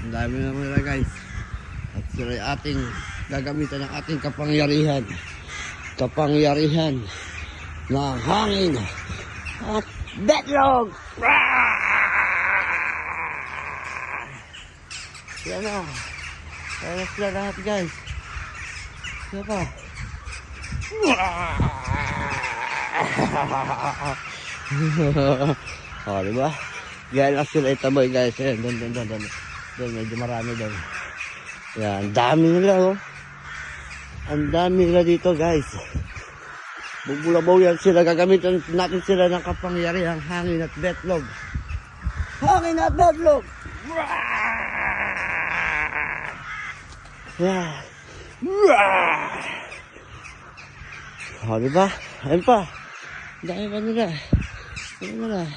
Ang dami naman nila guys. At sila ating gagamitan ng ating kapangyarihan. Kapangyarihan ng hangin at betlog. Yan na. Kaya na sila lahat guys. Yan pa. oh, di ba? Gaya lang sila itaboy guys. Ayan, doon, doon, doon, doon. Doon, medyo marami doon. Yan, dami nila oh. Ang dami nila dito guys. Bubulabaw yan sila. Gagamitan natin sila ng kapangyarihang hangin at betlog. Hangin at betlog! Yeah. Oh, di ba? Ayun pa. Dami pa nila. Ayun nila.